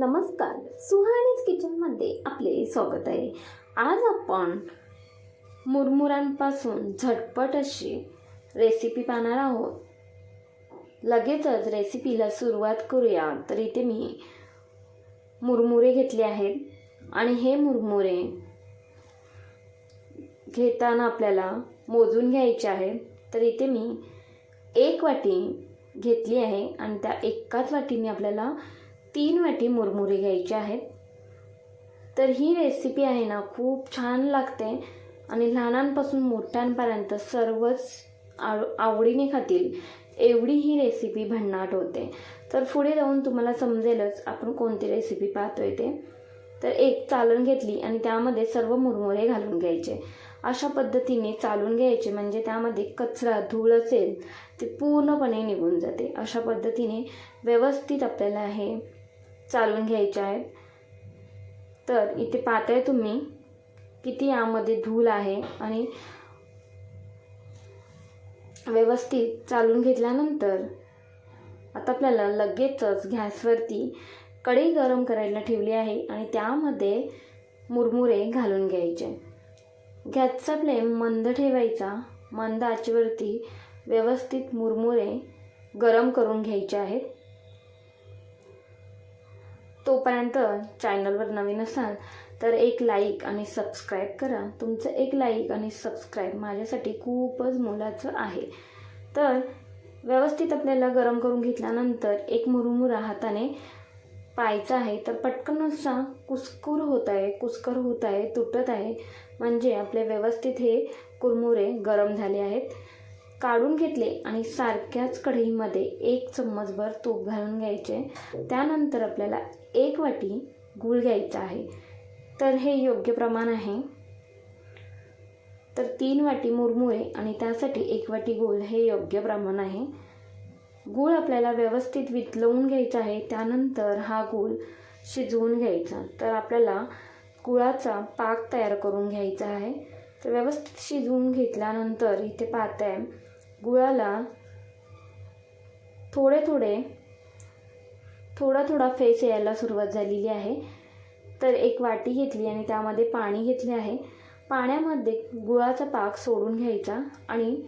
नमस्कार सुहाणीज किचनमध्ये आपले स्वागत आहे. आज आपण मुरमुरांपासून झटपट अशी रेसिपी पाहणार आहोत. लगेचच रेसिपीला सुरुवात करूया. तर इथे मी मुरमुरे घेतले आहेत. आणि हे मुरमुरे घेताना आपल्याला मोजून घ्यायचे आहेत. तर इथे मी एक वाटी घेतली आहे आणि त्या एकाच वाटीने आपल्याला तीन वाटी मुरमुरे घ्यायचे आहेत. तर ही रेसिपी आहे ना खूप छान लागते आणि लहानांपासून मोठ्यांपर्यंत सर्वच आव आवडीने खातील एवढी ही रेसिपी भन्नाट होते. तर पुढे जाऊन तुम्हाला समजेलच आपण कोणती रेसिपी पाहतोय ते. तर एक चालून घेतली आणि त्यामध्ये सर्व मुरमुरे घालून घ्यायचे. अशा पद्धतीने चालून घ्यायचे म्हणजे त्यामध्ये कचरा धूळ असेल ते पूर्णपणे निघून जाते. अशा पद्धतीने व्यवस्थित आपल्याला हे चालून घ्यायचे आहेत. तर इथे पाहताय तुम्ही किती यामध्ये धूल आहे आणि व्यवस्थित चालून घेतल्यानंतर आता आपल्याला लगेचच गॅसवरती कढई गरम करायला ठेवली आहे आणि त्यामध्ये मुरमुरे घालून घ्यायचे. गॅसचा फ्लेम मंद ठेवायचा. मंद आचेवरती व्यवस्थित मुरमुरे गरम करून घ्यायचे आहेत. तोपर्यंत चॅनलवर नवीन असाल तर एक लाईक आणि सबस्क्राईब करा. तुमचं एक लाईक आणि सबस्क्राईब माझ्यासाठी खूपच मोलाचं आहे. तर व्यवस्थित आपल्याला गरम करून घेतल्यानंतर एक मुरुमुरा हाताने पाहायचा आहे. तर पटकन असा कुसकुर होत आहे कुसकर होत आहे तुटत आहे. म्हणजे आपले व्यवस्थित हे कुरमुरे गरम झाले आहेत. काढून घेतले आणि सारख्याच कढईमध्ये एक चम्मचभर तूप घालून घ्यायचे. त्यानंतर आपल्याला एक वाटी गूळ घ्यायचा आहे. तर हे योग्य प्रमाण आहे. तर तीन वाटी मुरमुरे आणि त्यासाठी एक वाटी गूळ हे योग्य प्रमाण आहे. गूळ आपल्याला व्यवस्थित वितलवून घ्यायचा आहे. त्यानंतर हा गूळ शिजवून घ्यायचा. तर आपल्याला गुळाचा पाक तयार करून घ्यायचा आहे. तर व्यवस्थित शिजवून घेतल्यानंतर इथे पाहत आहे गुळाला थोडे थोडे थोडा थोडा फेस यायला सुरुवात झालेली आहे. तर एक वाटी घेतली आणि त्यामध्ये पाणी घेतले आहे. पाण्यामध्ये गुळाचा पाक सोडून घ्यायचा आणि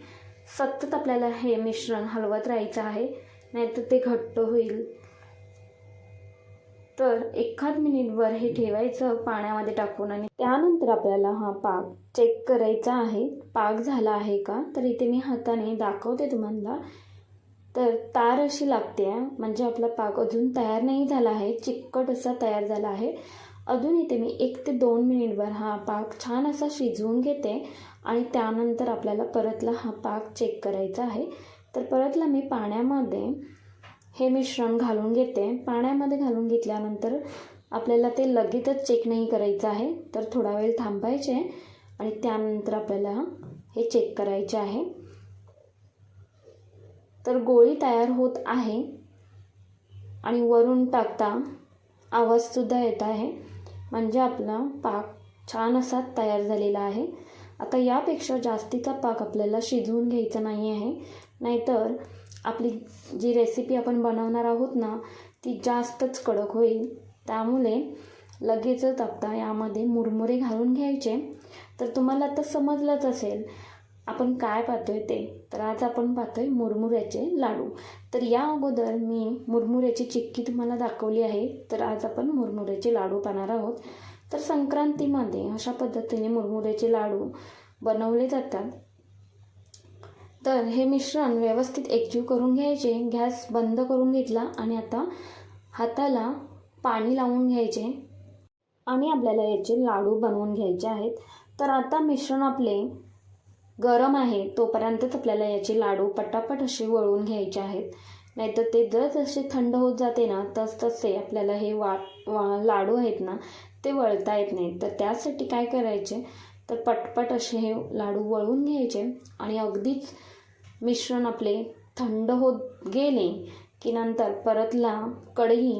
सतत आपल्याला हे मिश्रण हलवत राहायचं आहे. नाहीतर ते घट्ट होईल. तर एखाद मिनिटभर हे ठेवायचं पाण्यामध्ये टाकून आणि त्यानंतर आपल्याला हा पाक चेक करायचा आहे. पाक झाला आहे का? तर इथे मी हाताने दाखवते तुम्हाला. तर तार अशी लागते म्हणजे आपला पाक अजून तयार नाही झाला आहे. चिकट असा तयार झाला आहे. अजून इथे मी एक ते दोन मिनिटभर हा पाक छान असा शिजवून घेते आणि त्यानंतर आपल्याला परतला हा पाक चेक करायचा आहे. तर परतला मी पाण्यामध्ये हे मिश्रण घालून घेते. पाण्यामध्ये घालून घेतल्यानंतर आपल्याला ते लगेचच चेक नाही करायचं आहे. तर थोडा वेळ थांबायचे आणि त्यानंतर आपल्याला हे चेक करायचे आहे. तर गोळी तयार होत आहे आणि वरून टाकता आवाजसुद्धा येत आहे. म्हणजे आपला पाक छान असा तयार झालेला आहे. आता यापेक्षा जास्तीचा पाक आपल्याला शिजवून घ्यायचा नाही आहे. नाहीतर आपली जी रेसिपी आपण बनवणार आहोत ना ती जास्तच कडक होईल. त्यामुळे लगेचच आता यामध्ये मुरमुरे घालून घ्यायचे. तर तुम्हाला आता समजलंच असेल आपण काय पाहतोय ते. तर आज आपण पाहतोय मुरमुऱ्याचे लाडू. तर या अगोदर मी मुरमुऱ्याची चिक्की तुम्हाला दाखवली आहे. तर आज आपण मुरमुऱ्याचे लाडू पाहणार आहोत. तर संक्रांतीमध्ये अशा पद्धतीने मुरमुऱ्याचे लाडू बनवले जातात. तर हे मिश्रण व्यवस्थित एकजीव करून घ्यायचे. गॅस बंद करून घेतला आणि आता हाताला पाणी लावून घ्यायचे. आणि आपल्याला याचे लाडू बनवून घ्यायचे आहेत. तर आता मिश्रण आपले गरम आहे तोपर्यंतच आपल्याला याचे लाडू पटापट असे वळून घ्यायचे आहेत. नाहीतर ते जर जसे थंड होत जाते ना तस तसे आपल्याला हे वा वा लाडू आहेत ना ते वळता येत नाहीत तर त्यासाठी काय करायचे? तर पटपट असे हे लाडू वळून घ्यायचे आणि अगदीच मिश्रण आपले थंड होत गेले की नंतर परतला कढई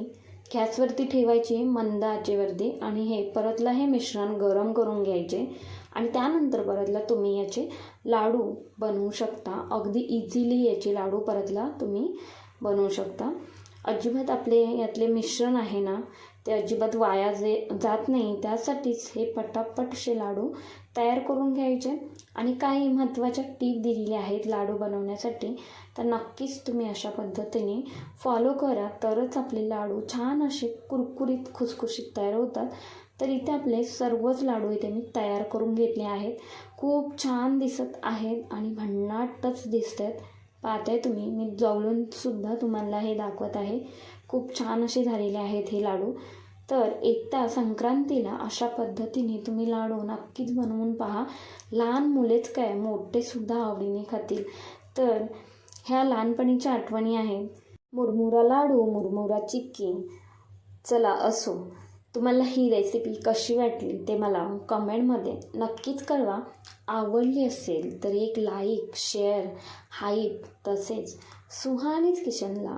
गॅसवरती ठेवायची मंद आचेवरती आणि हे परतला हे मिश्रण गरम करून घ्यायचे आणि त्यानंतर परतला तुम्ही याचे लाडू बनवू शकता. अगदी इझिली याचे लाडू परतला तुम्ही बनवू शकता. अजिबात आपले यातले मिश्रण आहे ना ते अजिबात वाया जे जात नाही त्यासाठीच हे पटापटसे लाडू तयार करून घ्यायचे. आणि काही महत्त्वाच्या टीप दिलेल्या आहेत लाडू बनवण्यासाठी. तर नक्कीच तुम्ही अशा पद्धतीने फॉलो करा. तरच आपले लाडू छान असे कुरकुरीत खुसखुशीत तयार होतात. तर इथे आपले सर्वच लाडू इथे मी तयार करून घेतले आहेत. खूप छान दिसत आहेत आणि भन्नाटच दिसत आहेत. पाहताय तुम्ही. मी जवळूनसुद्धा तुम्हाला हे दाखवत आहे. खूप छान असे झालेले आहेत हे लाडू. तर एकदा संक्रांतीला अशा पद्धतीने तुम्ही लाडू नक्कीच बनवून पहा. लहान मुलेच काय मोठेसुद्धा आवडीने खातील. तर ह्या लहानपणीच्या आठवणी आहेत. मुरमुरा लाडू मुरमुरा चिक्की. चला असो. तुम्हाला ही रेसिपी कशी वाटली ते मला कमेंटमध्ये नक्कीच कळवा. आवडली असेल तर एक लाईक शेअर हाईप तसेच सुहानीच किचनला